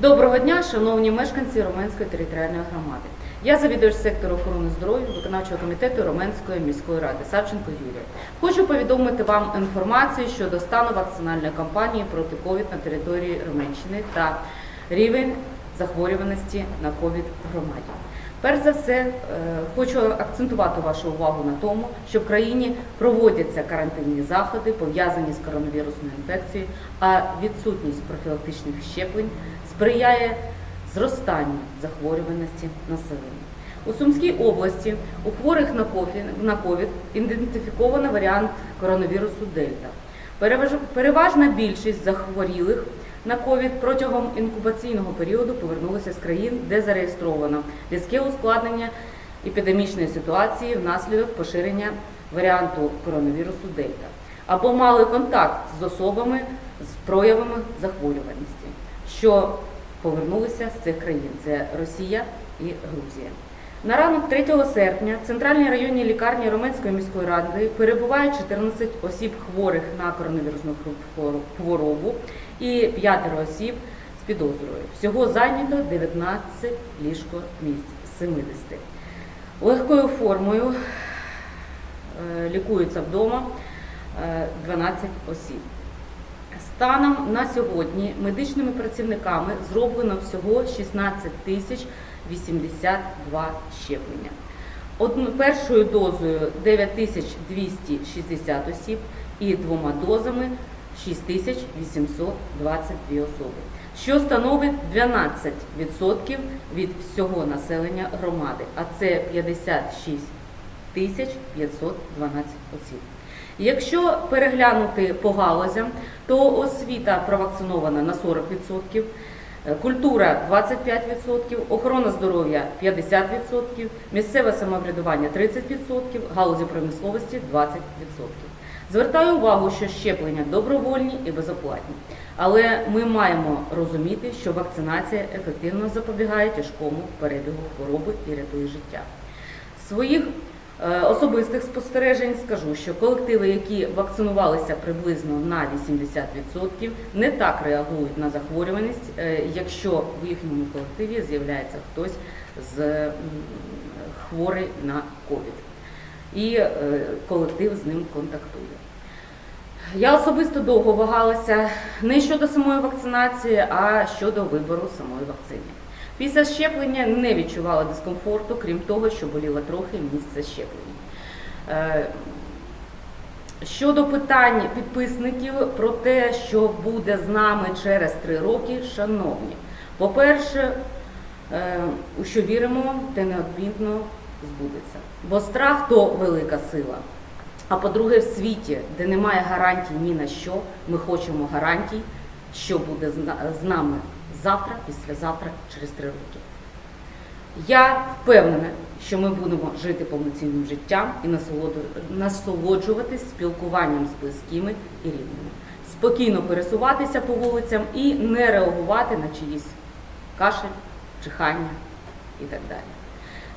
Доброго дня, шановні мешканці Роменської територіальної громади. Я завідувач сектору охорони здоров'я виконавчого комітету Роменської міської ради Савченко Юлія. Хочу повідомити вам інформацію щодо стану вакцинальної кампанії проти ковід на території Роменщини та рівень захворюваності на ковід в громаді. Перш за все, е, хочу акцентувати вашу увагу на тому, що в країні проводяться карантинні заходи, пов'язані з коронавірусною інфекцією, а відсутність профілактичних щеплень сприяє зростанню захворюваності населення. У Сумській області у хворих на ковід- ідентифіковано варіант коронавірусу Дельта. Переваж- Переважна більшість захворілих на ковід протягом інкубаційного періоду повернулися з країн, де зареєстровано різке ускладнення епідемічної ситуації внаслідок поширення варіанту коронавірусу Дельта або мали контакт з особами з проявами захворюваності, що повернулися з цих країн. Це Росія і Грузія. На ранок 3 серпня в центральній районній лікарні Роменської міської ради перебуває 14 осіб хворих на коронавірусну хворобу і 5 осіб з підозрою. Всього зайнято 19 ліжко місць з 70. Легкою формою е, лікуються вдома е, 12 осіб. Станом на сьогодні медичними працівниками зроблено всього 16 тисяч 82 щеплення. Першою дозою 9260 осіб і двома дозами 6822 особи, що становить 12% від всього населення громади, а це 56 тисяч 512 осіб. Якщо переглянути по галузям, то освіта провакцинована на 40%, е, культура 25%, охорона здоров'я 50%, місцеве самоврядування 30%, галузі промисловості 20%. Звертаю увагу, що щеплення добровольні і безоплатні, але ми маємо розуміти, що вакцинація ефективно запобігає тяжкому перебігу хвороби і рятує життя. Своїх е, особистих спостережень скажу, що колективи, які вакцинувалися приблизно на 80%, не так реагують на захворюваність, е, якщо в їхньому колективі з'являється хтось з хворий на ковід. І е, колектив з ним контактує. Я особисто довго вагалася не щодо самої вакцинації, а щодо вибору самої вакцини. Після щеплення не відчувала дискомфорту, крім того, що боліло трохи місце щеплення. Е, Щодо питань підписників про те, що буде з нами через три роки, шановні, по-перше, е, у що віримо, те неодмінно збудеться. Бо страх то велика сила. А по-друге, в світі, де немає гарантій ні на що, ми хочемо гарантій, що буде з нами завтра, післязавтра, через три роки. Я впевнена, що ми будемо жити повноцінним життям і насолоджуватись спілкуванням з близькими і рідними, спокійно пересуватися по вулицям і не реагувати на чиїсь кашель, чихання і так далі.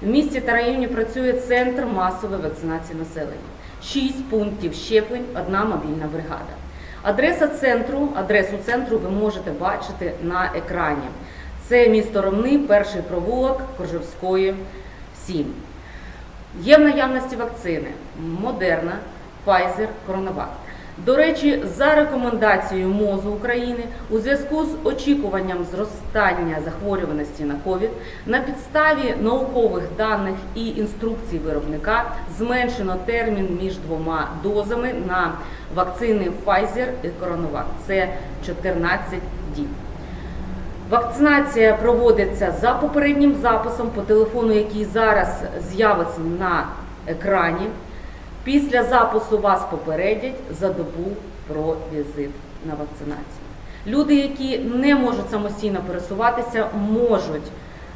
В місті та районі працює центр масової вакцинації населення. Шість пунктів щеплень, одна мобільна бригада. Адреса центру, адресу центру ви можете бачити на екрані. Це місто Ромни, перший провулок Коржевської 7. Є в наявності вакцини Модерна, Pfizer, Коронавак. До речі, за рекомендацією МОЗу України у зв'язку з очікуванням зростання захворюваності на ковід на підставі наукових даних і інструкцій виробника зменшено термін між двома дозами на вакцини Pfizer і Коронавак. Це 14 діб. Вакцинація проводиться за попереднім записом по телефону, який зараз з'явиться на екрані. Після запису вас попередять за добу про візит на вакцинацію. Люди, які не можуть самостійно пересуватися, можуть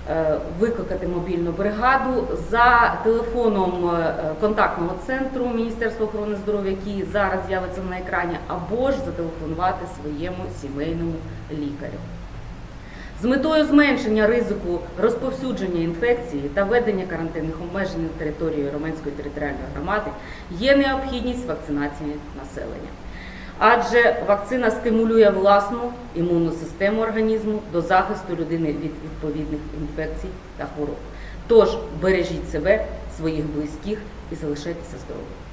е, викликати мобільну бригаду за телефоном е, контактного центру Міністерства охорони здоров'я, який зараз з'явиться на екрані, або ж зателефонувати своєму сімейному лікарю. З метою зменшення ризику розповсюдження інфекції та введення карантинних обмежень на території Роменської територіальної громади є необхідність вакцинації населення. адже вакцина стимулює власну імунну систему організму до захисту людини від відповідних інфекцій та хвороб. Тож бережіть себе, своїх близьких і залишайтеся здоровими.